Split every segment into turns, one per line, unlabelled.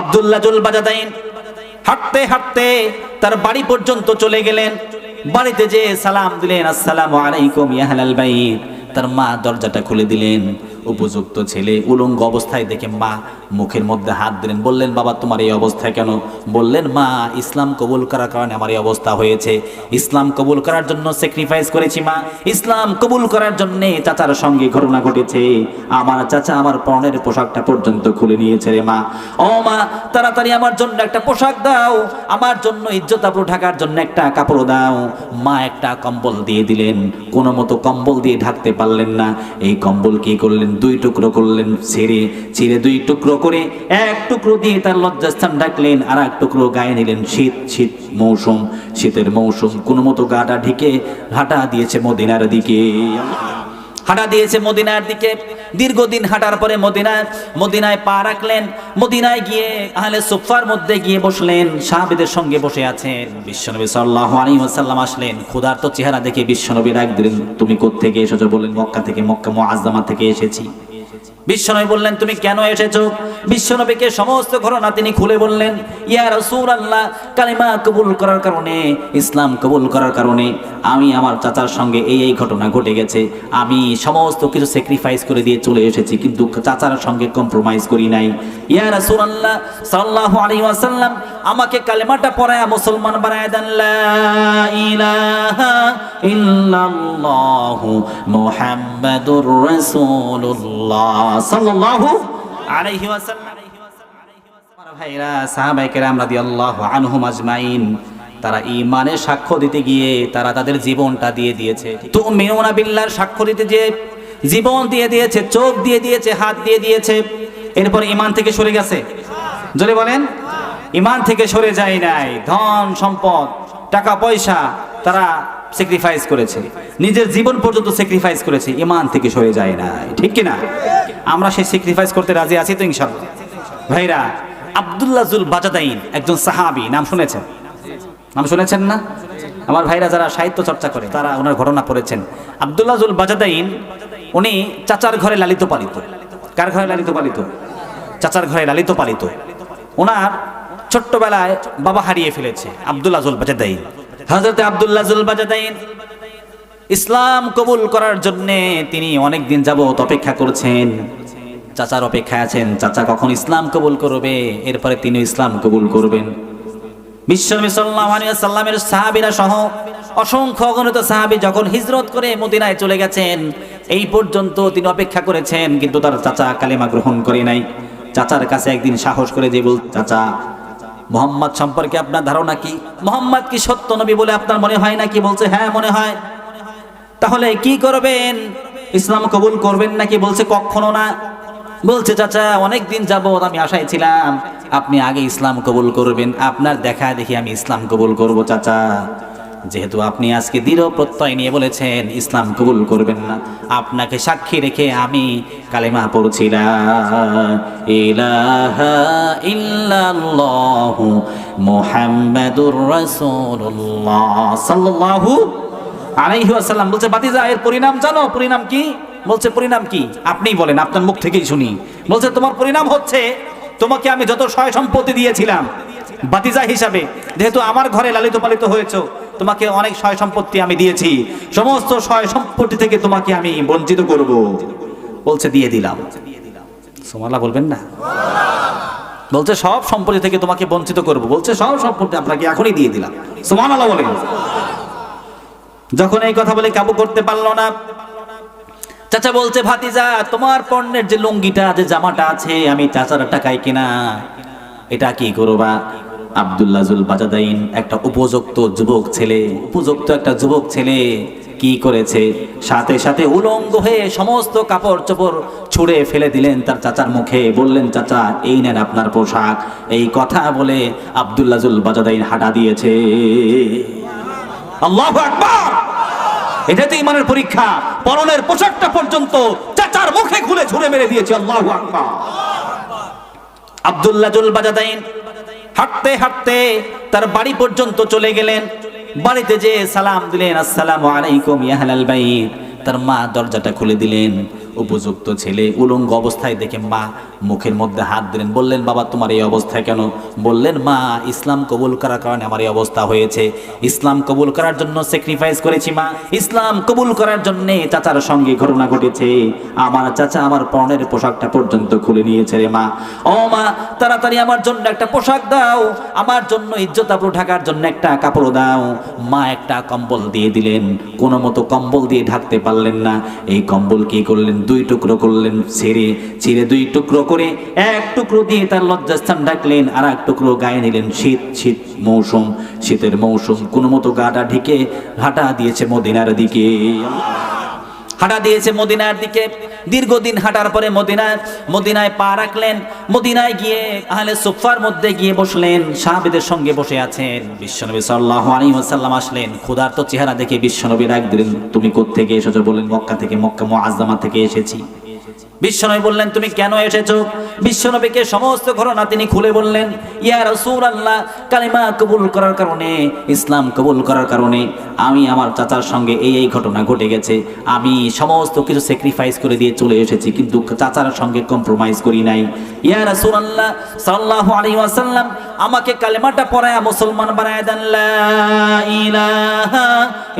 Abdullah joule বাজাদাইন হাঁটতে হাঁটতে তার বাড়ি পর্যন্ত চলে গেলেন। বাড়িতে যে সালাম দিলেন, আসসালাম আলাইকুম ইয়াহলাল বাইত। তার মা দরজাটা খুলে দিলেন। উপযুক্ত ছেলে, উলঙ্গ অবস্থায় দেখে মা মুখের মধ্যে হাত দিলেন। বললেন, বাবা, তোমার এই অবস্থায় কেন? বললেন, মা, ইসলাম কবুল করার কারণে আমার এই অবস্থা হয়েছে। ইসলাম কবুল করার জন্য স্যাক্রিফাইস করেছি, মা। ইসলাম কবুল করার জন্য চাচার সঙ্গে ঘটনা ঘটেছে। আমার চাচা আমার পরনের পোশাকটা পর্যন্ত খুলে নিয়েছে রে, মা। ও, মা, তাড়াতাড়ি আমার জন্য একটা পোশাক দাও। আমার জন্য ইজ্জত আবরু ঢাকার জন্য একটা কাপড় দাও। মা একটা কম্বল দিয়ে দিলেন। কোনো মতো কম্বল দিয়ে ঢাকতে পারলেন না। এই কম্বল কি করলেন দুই টুকরো করলেন, ছেড়ে ছেড়ে দুই টুকরো করে এক টুকরো দিয়ে তার লজ্জাস্থান ডাকলেন, আর এক টুকরো গায়ে নিলেন শীত শীত মৌসুম, শীতের মৌসুম। কোনো মতো গাটা ঢেকে হাঁটা দিয়েছে মদিনার দিকে। হাঁটা দিয়েছে মদিনার দিকে। দীর্ঘদিন হাঁটার পরে মদিনায় মদিনায় পা রাখলেন। মদিনায় গিয়ে আহলে সুফার মধ্যে গিয়ে বসলেন। সাহাবিদের সঙ্গে বসে আছেন। বিশ্বনবী সাল্লাল্লাহু আলাইহি ওয়াসাল্লাম আসলেন। খোদার তো চেহারা দেখে বিশ্বনবী একদিন দিলেন, তুমি কোত্থেকে এসেছ? বললেন, মক্কা থেকে, মক্কা মুআজ্জামা থেকে এসেছি। বিশ্বনবী বললেন, তুমি কেন এসেছ? বিশ্বনবীকে সমস্ত ঘটনা তিনি খুলে বললেন, ইয়া রাসূল আল্লাহ কালিমা কবুল করার কারণে, ইসলাম কবুল করার কারণে আমি আমার চাচার সঙ্গে এই এই ঘটনা ঘটে গেছে। আমি সমস্ত কিছু স্যাক্রিফাইস করে দিয়ে চলে এসেছি, কিন্তু চাচার সঙ্গে কম্প্রোমাইজ করি নাই। ইয়া রাসূল আল্লাহ সাল্লাল্লাহু আলাইহি ওয়াসাল্লাম, আমাকে কালেমাটা পড়ায়া মুসলমান বানায় দেন ইল্লাল্লাহু মুহাম্মাদুর রাসূলুল্লাহ। সাল্লাল্লাহু আলাইহি ওয়াসাল্লাম। ভাইরা সাহাবায়ে কেরাম রাদিয়াল্লাহু আনহুম আজমাইন, তারা ইমানের সাক্ষ্য দিতে গিয়ে তারা তাদের জীবনটা দিয়ে দিয়েছে। তো বিল্লাহর সাক্ষ্য দিতে যে জীবন দিয়ে দিয়েছে, চোখ দিয়ে দিয়েছে, হাত দিয়ে দিয়েছে, এরপর ইমান থেকে সরে গেছে? জোরে বলেন ইমান থেকে সরে যায় নাই। ধন, সম্পদ, টাকা, পয়সা তারা স্যাক্রিফাইস করেছে। নিজের জীবন পর্যন্ত স্যাক্রিফাইস করেছে ইমান থেকে সরে যায় নাই। ঠিক কিনা? আমরা সেই স্যাক্রিফাইস করতে রাজি আছি তো ইনশাল্লাহ ভাইরা, আব্দুল্লাহ জুল বাজাদাইন, একজন সাহাবি, নাম শুনেছেন? নাম শুনেছেন না? আমার ভাইরা যারা সাহিত্য চর্চা করে, তারা ওনার ঘটনা পড়েছেন। আব্দুল্লাহ জুল বাজাদাইন, উনি চাচার ঘরে লালিত পালিত। কার ঘরে লালিত পালিত? চাচার ঘরে লালিত পালিত। ওনার ছোট্টবেলায় বাবা হারিয়ে ফেলেছে আব্দুল্লাহ জুল বাজাদাইন। হজরত আব্দুল্লাহ জুল বাজাদাইন ইসলাম কবুল করার জন্য তিনি অনেক দিন যাবত অপেক্ষা করছেন। চাচার অপেক্ষায় আছেন। চাচা কখন ইসলাম কবুল করবে? এরপরে তিনি ইসলাম কবুল করবেন। বিশ্বনবী সাল্লাল্লাহু আলাইহি সাল্লামের সাহাবীরা সহ অসংখ্য অগণিত সাহাবী যখন হিজরত করে মদিনায় চলে গেছেন, এই পর্যন্ত তিনি অপেক্ষা করেছেন, কিন্তু তার চাচা কালেমা গ্রহণ করে নাই। চাচার কাছে একদিন সাহস করে যে বল চাচা, মোহাম্মদ সম্পর্কে আপনার ধারণা কি? মোহাম্মদ কি সত্য নবী বলে আপনার মনে হয় নাকি? বলছে হ্যাঁ মনে হয়। তাহলে কি করবেন? ইসলাম কবুল করবেন নাকি? বলছে, কখনো না। বলছে, চাচা অনেক দিন যাবত আমি আশায় ছিলাম, আপনি আগে ইসলাম কবুল করবেন। আপনার দেখা দেখি আমি ইসলাম কবুল করব, চাচা। যেহেতু আপনি আজকে দৃঢ় প্রত্যয় নিয়ে বলেছেন, ইসলাম কবুল করবেন না। আপনাকে সাক্ষী রেখে আমি কালেমা পড়ছিলাম। মুহাম্মাদুর রাসূলুল্লাহ সাল্লাল্লাহু আলাইহি ওয়াসাল্লাম বলছে, বাতিজা, এর পরিণাম জানো? পরিণাম কি? বলছে, পরিণাম কি? আপনিই বলেন, আপনার মুখ থেকেই শুনি। বলছে, তোমার পরিণাম হচ্ছে, তোমাকে আমি যত সয় সম্পত্তি দিয়েছিলাম, বাতিজা হিসাবে, যেহেতু আমার ঘরে লালিত পালিত হয়েছে, তোমাকে অনেক সয় সম্পত্তি আমি দিয়েছি, সমস্ত সয় সম্পত্তি থেকে তোমাকে আমি বঞ্চিত করব। বলছে, দিয়ে দিলাম। সোমালা বলবেন না? বলছে, সব সম্পত্তি থেকে তোমাকে বঞ্চিত করব। বলছে, সব সম্পত্তি আপনাকে এখনই দিয়ে দিলাম। সোমালা বলেন। যখন এই কথা বলে কাবু করতে পারল না, চাচা বলছে, ভাতিজা, তোমার পণ্যের যে লুঙ্গিটা, যে জামাটা আছে, আমি চাচার টাকায় কিনা? এটা কি করবা? আব্দুল্লাজুল বাজাদাইন একটা উপযুক্ত যুবক ছেলে, উপযুক্ত একটা যুবক ছেলে কি করেছে? সাথে সাথে উলঙ্গ হয়ে সমস্ত কাপড় চোপড় ছুঁড়ে ফেলে দিলেন তার চাচার মুখে। বললেন, চাচা, এই নেন আপনার পোশাক। এই কথা বলে আব্দুল্লাজুল বাজাদাইন হাঁটা দিয়েছে। আল্লাহ আকবার! এটা তো ইমানের পরীক্ষা। পরনের পোশাকটা পর্যন্ত চাচার মুখে খুলে ছুঁড়ে মেরে দিয়েছে আল্লাহ আকবার। আব্দুল্লাহ জুল বাজাদাইন হাঁটতে হাঁটতে তার বাড়ি পর্যন্ত চলে গেলেন। বাড়িতে যে সালাম দিলেন, আসসালামু আলাইকুম ইয়াহলাল বাইত। তার মা দরজাটা খুলে দিলেন। উপযুক্ত ছেলে, উলঙ্গ অবস্থায় দেখে মা মুখের মধ্যে হাত দিলেন। বললেন, বাবা, তোমার এই অবস্থায় কেন? বললেন, মা, ইসলাম কবুল করার কারণে আমার এই অবস্থা হয়েছে। ইসলাম কবুল করার জন্য স্যাক্রিফাইস করেছি, মা। ইসলাম কবুল করার জন্য চাচার সঙ্গে ঘটনা ঘটেছে। আমার চাচা আমার পরনের পোশাকটা পর্যন্ত খুলে নিয়েছে রে, মা। ও, মা, তাড়াতাড়ি আমার জন্য একটা পোশাক দাও। আমার জন্য ইজ্জত আবরু ঢাকার জন্য একটা কাপড় দাও। মা একটা কম্বল দিয়ে দিলেন। কোনো মতো কম্বল দিয়ে ঢাকতে পারলেন না। এই কম্বল কি করলেন দুই টুকরো করলেন, ছেড়ে ছেড়ে দুই টুকরো করে এক টুকরো দিয়ে তার লজ্জাস্থান ডাকলেন আর এক টুকরো গায়ে নিলেন। শীত শীত মৌসুম, শীতের মৌসুম কোনো মতো গাটা ঢেকে হাঁটা দিয়েছে মদিনার দিকে। হাঁটা দিয়েছে মদিনার দিকে। দীর্ঘদিন হাঁটার পরে মদিনায় মদিনায় পা রাখলেন। মদিনায় গিয়ে আহলে সুফার মধ্যে গিয়ে বসলেন, সাহাবিদের সঙ্গে বসে আছেন। বিশ্বনবী সাল্লাল্লাহু আলাইহি ওয়াসাল্লাম আসলেন। খোদার তো চেহারা দেখে বিশ্বনবী রাখ দিলেন, তুমি কোত্থেকে এসেছ? বললেন, মক্কা থেকে, মক্কা মুআজ্জামা থেকে এসেছি। বিশ্বনবী বললেন, তুমি কেন এসেছ? বিশ্বনবীকে সমস্ত ঘটনা তিনি খুলে বললেন, ইয়া রাসূলুল্লাহ, কালিমা কবুল করার কারণে, ইসলাম কবুল করার কারণে আমি আমার চাচার সঙ্গে এই এই ঘটনা ঘটে গেছে। আমি সমস্ত কিছু স্যাক্রিফাইস করে দিয়ে চলে এসেছি, কিন্তু চাচার সঙ্গে কম্প্রোমাইজ করি নাই। ইয়া রাসূলুল্লাহ সাল্লাল্লাহু আলাইহি ওয়াসাল্লাম, আমাকে কালেমাটা পড়ায় মুসলমান বানায় দেন, লা ইলাহা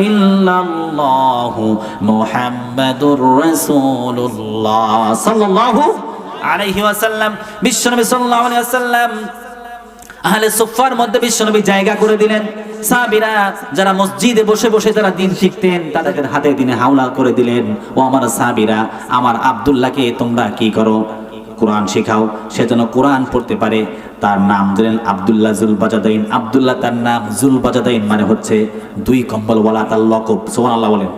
ইল্লাল্লাহু মুহাম্মাদুর রাসূলুল্লাহ সাল্লাল্লাহু আলাইহি ওয়াসাল্লাম, বিশ্বনবী সাল্লাল্লাহু আলাইহি ওয়াসাল্লাম আহলে সুফার মধ্যে বিশ্বনবী জায়গা করে দিলেন। সাহাবীরা যারা মসজিদে বসে বসে যারা দিন শিখতেন, তাদেরকে হাতে দিনে হাওলা করে দিলেন। ও আমার সাহাবীরা, আমার আব্দুল্লাহকে তোমরা কি করো? কোরআন শেখাও, সে যেন কোরআন পড়তে পারে, তার নাম দিলেন আবদুল্লাহ জুল বাজাদাইন আবদুল্লাহ তার নাম জুল বাজাদাইন মানে হচ্ছে দুই কম্বলওয়ালা তার লকব সোমান আল্লাহ বলেন।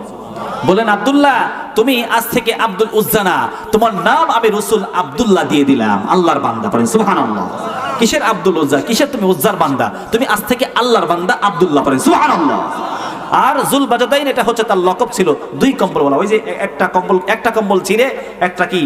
বলেন, আব্দুল্লাহ, তুমি আজ থেকে আব্দুল উজ্জানা, তোমার নাম আমি রসুল আব্দুল্লাহ দিয়ে দিলাম, আল্লাহর বান্দা পড়েন সুবহানাল্লাহ। কিসের আব্দুল উজ্জা? কিসের তুমি উজ্জার বান্দা? তুমি আজ থেকে আল্লাহর বান্দা, আব্দুল্লাহ পড়েন সুবহানাল্লাহ। আর জুল বাজাদাইন এটা হচ্ছে তার লকব ছিল দুই কম্বলওয়ালা, ওই যে একটা কম্বল একটা কম্বল ছিঁড়ে, একটা কি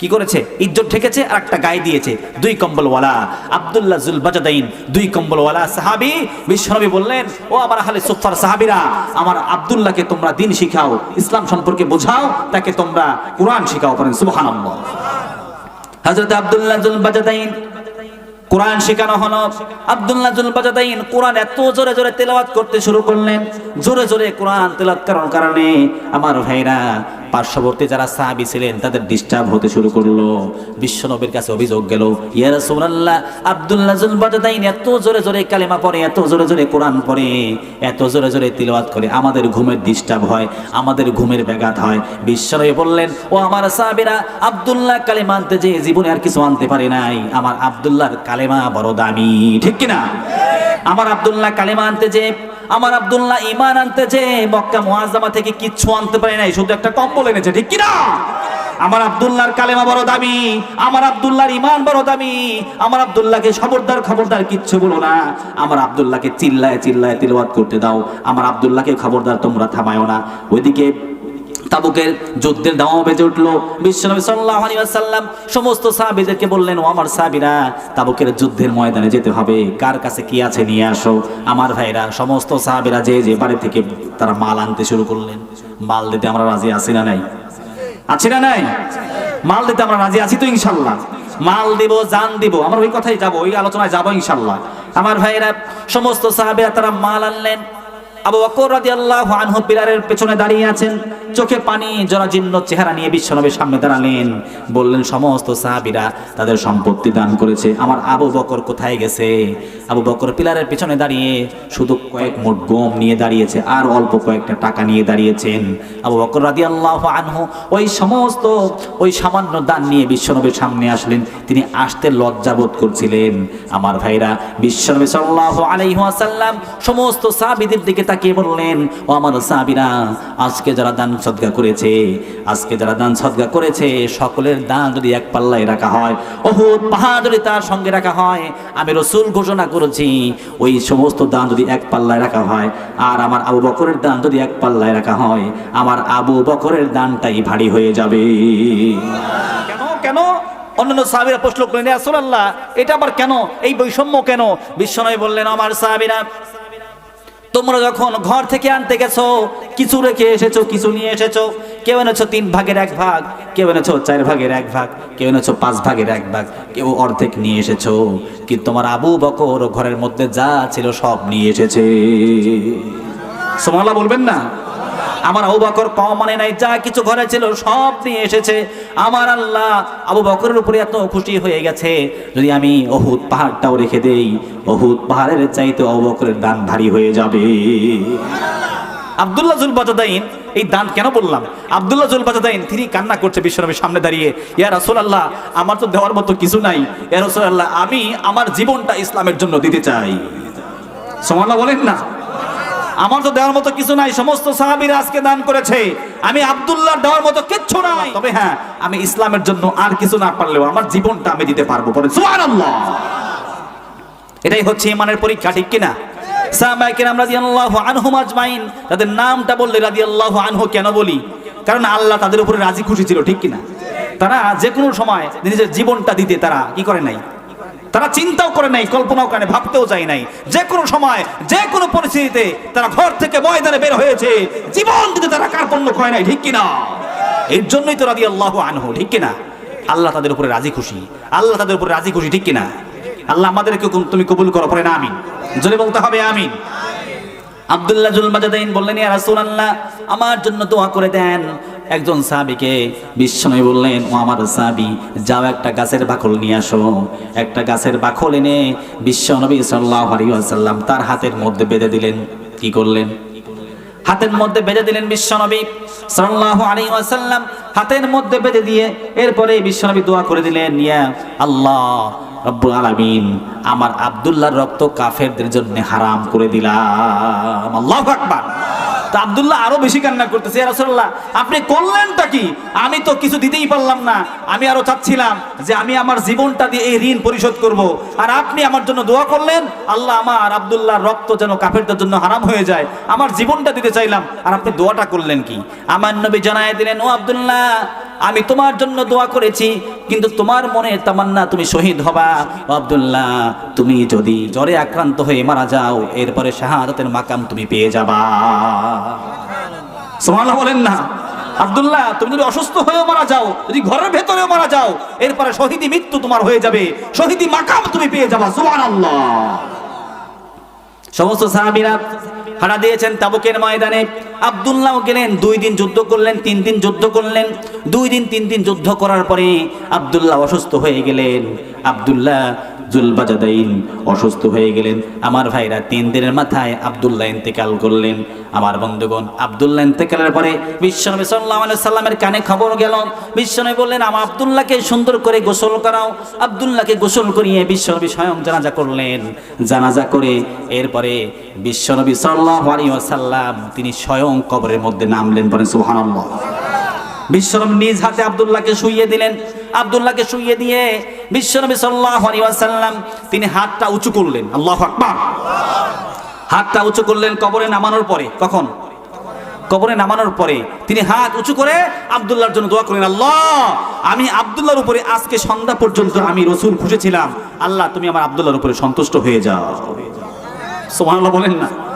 কি করেছে? ইজ্জত ঠেকেছে আর একটা গায়ে দিয়েছে। দুই কম্বলওয়ালা। আব্দুল্লাহ জুল বাজাদাইন দুই কম্বলওয়ালা সাহাবি। বিশ্বনবী বললেন, ও আমার হালে সুফার সাহাবিরা, আমার আব্দুল্লাহকে তোমরা দিন শিখাও, ইসলাম সম্পর্কে বোঝাও, তাকে তোমরা কোরআন শিখাও করেন সুবহানাল্লাহ। হযরত আব্দুল্লাহ জুল বাজাদাইন কোরআন শেখানো হলো। আব্দুল্লাহ জুল বাজাদাইন কোরআন এত জোরে জোরে তেলাওয়াত করতে শুরু করলেন। জোরে জোরে কোরআন তেলাওয়াত করার কারণে আমার ভাইরা পার্শ্ববর্তী যারা সাহাবী ছিলেন, তাদের ডিস্টার্ব হতে শুরু করল। বিশ্বনবীর কাছে অভিযোগ গেল, ইয়া রাসূলুল্লাহ, আব্দুল্লাহ জুল বাজাদাইন এত জোরে জোরে কালেমা পড়ে, এত জোরে জোরে কোরআন পড়ে, এত জোরে জোরে তিলাওয়াত করে, আমাদের ঘুমের ডিস্টার্ব হয়, আমাদের ঘুমের ব্যাঘাত হয়। বিশ্বনবী বললেন, ও আমার সাহাবীরা, আব্দুল্লাহ কালেমা আনতে যে জীবনে আর কিছু আনতে পারে নাই। আমার আব্দুল্লাহর কালেমা বড় দামি, ঠিক কিনা? আমার আব্দুল্লাহ কালেমা আনতে যে, আমার আব্দুল্লাহ ইমান আনতে যে, মক্কা মুআজ্জামা থেকে কিচ্ছু আনতে পারে নাই, শুধু একটা কম্বল এনেছে, ঠিক কিনা? আমার আব্দুল্লাহর কালেমা বড় দামি, আমার আব্দুল্লাহর ইমান বড় দামি, আমার আব্দুল্লাহকে খবরদার খবরদার কিচ্ছু বলো না। আমার আব্দুল্লাহকে চিল্লায় চিল্লায় তিলওয়াত করতে দাও। আমার আব্দুল্লাহকে খবরদার তোমরা থামায়ও না। ওইদিকে তাবুকের যুদ্ধের দাওয়া বেজে উঠল। বিশ্বনবী সাল্লাল্লাহু আলাইহি ওয়াসাল্লাম সমস্ত সাহাবীদেরকে বললেন, ও আমার সাহাবীরা, তাবুকের যুদ্ধের ময়দানে যেতে হবে। কার কাছে কি আছে নিয়ে আসো? আমার ভাইরা, সমস্ত সাহাবীরা যে যে বাড়ি থেকে তারা মাল আনতে শুরু করলেন। মাল দিতে আমরা রাজি আছি না নাই? আছি না নাই? মাল দিতে আমরা রাজি আছি তো ইনশাল্লাহ। মাল দিব, জান দিব, আমরা ওই কথাই যাব, ওই আলোচনায় যাব ইনশাল্লাহ। আমার ভাইরা, সমস্ত সাহাবীরা তারা মাল আনলেন। আবু বকর রাদিয়াল্লাহু আনহু পিলারের পেছনে দাঁড়িয়ে আছেন। চোখে পানি, জরাজীর্ণ চেহারা নিয়ে বিশ্বনবীর সামনে দাঁড়ালেন। বললেন, সমস্ত সাহাবীরা তাদের সম্পত্তি দান করেছে। আমার আবু বকর কোথায় গেছে? আবু বকর পিলারের পিছনে দাঁড়িয়ে শুধু কয়েক মোট গম নিয়ে দাঁড়িয়েছে আর অল্প কয়েকটা টাকা নিয়ে দাঁড়িয়েছেন। আবু বকর রাদিয়াল্লাহু আনহু ওই সমস্ত, ওই সামান্য দান নিয়ে বিশ্বনবীর সামনে আসলেন। তিনি আসতে লজ্জা বোধ করছিলেন। আমার ভাইরা, বিশ্বনবী সাল্লাল্লাহু আলাইহি ওয়াসাল্লাম সমস্ত সাহাবীদের দিকে তাকিয়ে বললেন, ও আমার সাহাবীরা, আজকে যারা দান সদকা করেছে। আজকে যারা দান সদকা করেছে, সকলের দান যদি এক পাল্লায় রাখা হয় অহুদ পাহাড় যদি তার সঙ্গে রাখা হয়, আমি রসুল ঘোষণা করেছি, ওই সমস্ত দান যদি এক পাল্লায় রাখা হয়, আর আমার আবু বকরের দান যদি এক পাল্লায় রাখা হয়, আমার আবু বকরের দানটাই ভারী হয়ে যাবে। কেন কেন? অন্যান্য সাহাবিরা প্রশ্ন করলেন রাসূলুল্লাহ, এটা আবার কেন? এই বৈষম্য কেন? বিশ্বনবী বললেন, আমার সাহাবিরা তোমরা যখন ঘর থেকে আনতে গেছো, কিছু রেখে এসেছ, কিছু নিয়ে এসেছ, কেউ এনেছো তিন ভাগের এক ভাগ, কেউ এনেছো চার ভাগের এক ভাগ, কেউ এনেছো পাঁচ ভাগের এক ভাগ, কেউ অর্ধেক নিয়ে এসেছ, কি তোমার আবু বকর ঘরের মধ্যে যা ছিল সব নিয়ে এসেছে? সোমালা বলবেন না? আমার আবু বকর কম মানে নাই, যা কিছু ঘরে ছিল সব নিয়ে এসেছে। আমার আল্লাহ আবু বকরের উপরে এত খুশি হয়ে গেছে। যদি আমি অহুদ পাহাড়টাও রেখে দেই, অহুদ পাহাড়ের চাইতে আবু বকরের দান ভারী হয়ে যাবে। আব্দুল্লাহ জুল বাজাদাইন এই দান কেন বললাম? আব্দুল্লাহ জুল বাজাদাইন তিনি কান্না করছে বিশ্বনবীর সামনে দাঁড়িয়ে। ইয়া রাসূলুল্লাহ, আমার তো দেওয়ার মতো কিছু নাই। ইয়া রাসূলুল্লাহ, আমি আমার জীবনটা ইসলামের জন্য দিতে চাই। সুবহানাল্লাহ বলেন না। আমার তো দেওয়ার মতো কিছু নাই, সমস্ত সাহাবীরা আজকে দান করেছে। আমি আব্দুল্লাহ দেওয়ার মতো কিচ্ছু নাই। তবে হ্যাঁ আমি ইসলামের জন্য আর কিছু না পারলেও আমার জীবনটা আমি দিতে পারব পরে এটাই হচ্ছে ইমানের পরীক্ষা, ঠিক কিনা? তাদের নামটা বললে রাদিয়াল্লাহু আনহু কেন বলি? কারণ আল্লাহ তাদের উপরে রাজি খুশি ছিল, ঠিক কিনা? তারা যে কোনো সময় নিজের জীবনটা দিতে তারা কি করে নাই? তারা চিন্তাও করে নাই, কল্পনাও করে ভাবতেও যায় নাই। যে কোনো সময়, যে কোনো পরিস্থিতিতে তারা ঘর থেকে ময়দানে বের হয়েছে, জীবন দিতে তারা কার্পণ্য করে নাই, ঠিক কিনা? এর জন্যই তো রাদি আল্লাহ আনহু, ঠিক কিনা? আল্লাহ তাদের উপরে রাজি খুশি। আল্লাহ তাদের উপরে রাজি খুশি, ঠিক কিনা? আল্লাহ আমাদেরকে তুমি কবুল করো, পরে না, আমিন। জোরে বলতে হবে, আমিন। আব্দুল্লাহ জুল মাজাদাইন বললেন, ইয়া রাসূলুল্লাহ, আমার জন্য দোয়া করে দেন। একজন সাহাবীকে বিশ্বনবী বললেন, ও আমার সাহাবী, যাও একটা গাছের বাকল নিয়ে আসো। একটা গাছের বাকল এনে সাল্লাল্লাহু আলাইহি ওয়াসাল্লাম তার হাতের মধ্যে বেঁধে দিলেন। কি করলেন? হাতের মধ্যে বেঁধে দিলেন বিশ্বনবী সাল্লাল্লাহু আলাইহি হাতের মধ্যে বেঁধে দিয়ে এরপরে বিশ্বনবী দোয়া করে দিলেন, ইয়া আল্লাহ রব্বুল আলামিন, আমার আব্দুল্লাহর রক্ত কাফেরদের জন্য হারাম করে দিলাম। আল্লাহু তা আব্দুল্লাহ আরও বেশি কান্না করতেছে রাসুল্লাহ আপনি করলেনটা কি? আমি তো কিছু দিতেই পারলাম না। আমি আরও চাচ্ছিলাম যে আমি আমার জীবনটা দিয়ে এই ঋণ পরিশোধ করব। আর আপনি আমার জন্য দোয়া করলেন, আল্লাহ আমার আব্দুল্লাহ রক্ত যেন কাফেরদের জন্য হারাম হয়ে যায়। আমার জীবনটা দিতে চাইলাম, আর আপনি দোয়াটা করলেন কি? আমার নবী জানায় দিলেন, ও আব্দুল্লাহ আমি তোমার জন্য দোয়া করেছি কিন্তু তোমার মনে তামান্না তুমি শহীদ হবা। আব্দুল্লাহ তুমি যদি জ্বরে আক্রান্ত হয়ে মারা যাও এরপরে শাহাদাতের মাকাম তুমি পেয়ে যাবা। সুবহানাল্লাহ বলেন না। আব্দুল্লাহ তুমি যদি অসুস্থ হয়েও মারা যাও যদি ঘরের ভেতরেও মারা যাও এরপরে শহীদি মৃত্যু তোমার হয়ে যাবে শহীদি মাকাম তুমি পেয়ে যাবা। সুবহানাল্লাহ। সমস্ত সাহাবিরা হারা দিয়েছেন তাবুকের ময়দানে। আবদুল্লাহ গেলেন, দুই দিন যুদ্ধ করলেন, তিন দিন যুদ্ধ করলেন। দুই দিন, তিন দিন যুদ্ধ করার পরে আবদুল্লাহ অসুস্থ হয়ে গেলেন। আব্দুল্লাহ জুলবাজাদাইন অসুস্থ হয়ে গেলেন। আমার ভাইরা তিন দিনের মাথায় আব্দুল্লাহ ইন্তেকাল করলেন। আমার বন্ধুগণ, আব্দুল্লাহ ইন্তেকালের পরে বিশ্বনবী আলাইহি সাল্লামের কানে খবর গেল। বিশ্বনবী বললেন, আমার আব্দুল্লাহকে সুন্দর করে গোসল করাও। আব্দুল্লাহকে গোসল করিয়ে বিশ্বনবী স্বয়ং জানাজা করলেন। জানাজা করে এরপরে বিশ্বনবী সাল্লাল্লাহু আলাইহি ওয়াসাল্লাম তিনি স্বয়ং কবরের মধ্যে নামলেন বলেন সুবহানাল্লাহ। বিশ্বনবী নিজ হাতে আব্দুল্লাহকে শুইয়ে দিলেন। আব্দুল্লাহকে শুইয়ে দিয়ে বিশ্বনবী ওয়াসাল্লাম তিনি হাতটা উঁচু করলেন। আল্লাহ আকবার। হাতটা উঁচু করলেন কবরে নামানোর পরে। কখন? কবরে নামানোর পরে। তিনি হাত উঁচু করে আব্দুল্লাহর জন্য দোয়া করলেন, আল্লাহ, আমি আব্দুল্লাহর উপরে আজকে সন্ধ্যা পর্যন্ত আমি রসুল খুঁজেছিলাম। আল্লাহ, তুমি আমার আব্দুল্লাহর উপরে সন্তুষ্ট হয়ে যাও। সুবহানাল্লাহ বলেন না।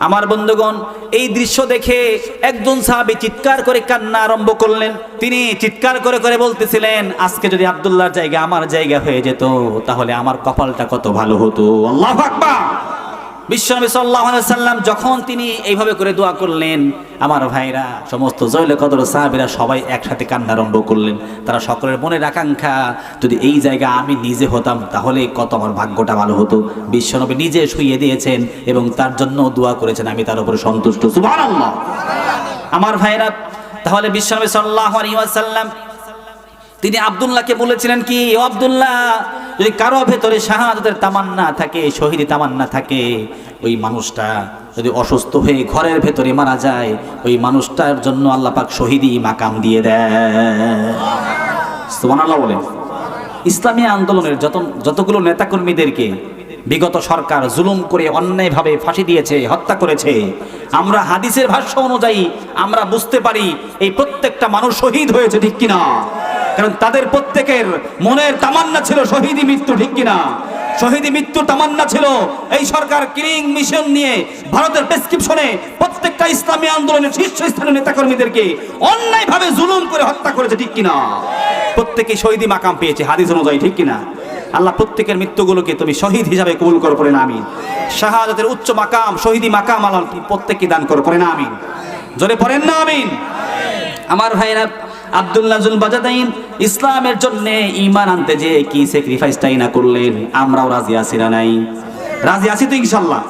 আমার বন্ধুগণ, এই দৃশ্য দেখে একজন সাহাবি চিৎকার করে কান্না আরম্ভ করলেন। তিনি চিৎকার করে করে বলতেছিলেন, আজকে যদি আবদুল্লাহর জায়গা আমার জায়গা হয়ে যেত, তাহলে আমার কপালটা কত ভালো হতো? আল্লাহ আকবার। বিশ্বনবী আলাইহি সাল্লাম যখন তিনি এইভাবে করে দোয়া করলেন, আমার ভাইরা, সমস্ত জয়লে কদর সাহাবীরা সবাই একসাথে কান্না আরম্ভ করলেন। তারা সকলের মনের আকাঙ্ক্ষা, যদি এই জায়গা আমি নিজে হতাম, তাহলে কত আমার ভাগ্যটা ভালো হতো। বিশ্বনবী নিজে শুইয়ে দিয়েছেন এবং তার জন্য দোয়া করেছেন, আমি তার উপরে সন্তুষ্ট। সুবহানাল্লাহ! আমার ভাইরা, তাহলে বিশ্বনবী সাল্লাল্লাহু আলাইহি ওয়াসাল্লাম, তিনি আব্দুল্লাহকে বলেছিলেন কি আব্দুল্লাহ যদি কারও ভেতরে শাহাদাতের তামান্না থাকে, শহীদি তামান্না থাকে, ওই মানুষটা যদি অসুস্থ হয়ে ঘরের ভেতরে মারা যায়, ওই মানুষটার জন্য আল্লাহ পাক শহীদি মাকাম দিয়ে দেয়। বলেন। ইসলামী আন্দোলনের যত, যতগুলো নেতাকর্মীদেরকে বিগত সরকার জুলুম করে অন্যায়ভাবে ফাঁসি দিয়েছে, হত্যা করেছে, আমরা হাদিসের ভাষ্য অনুযায়ী আমরা বুঝতে পারি, এই প্রত্যেকটা মানুষ শহীদ হয়েছে ঠিক কিনা। কারণ তাদের প্রত্যেকের মনের তামান্না ছিল শহীদি মৃত্যু, ঠিক কিনা? শহীদ মৃত্যু তামান্না ছিল। এই সরকার কিলিং মিশন নিয়ে ভারতের প্রেসক্রিপশনে প্রত্যেকটা ইসলামী আন্দোলনের শীর্ষস্থানীয় নেতাকর্মীদেরকে অন্যায়ভাবে জুলুম করে হত্যা করেছে, ঠিক কিনা? প্রত্যেকে শহীদি মাকাম পেয়েছে, হাদিস অনুযায়ী, ঠিক কিনা? আল্লাহ প্রত্যেকের মৃত্যুগুলোকে তুমি শহীদ হিসাবে কবুল করো, পড়ে না, আমিন। শাহাদাতের উচ্চ মাকাম, শহীদি মাকাম আল্লাহ প্রত্যেককে দান করো, পড়ে না, আমিন। জোরে পড়েন না, আমিন। আমার ভাইরা আব্দুল্লাহ জুল বাজাদাইন, ইসলামের জন্য ইমান আনতে যে কি স্যাক্রিফাইসটাই না করলেন? আমরাও রাজি না নাই? রাজি আছি তো ইনশাল্লাহ।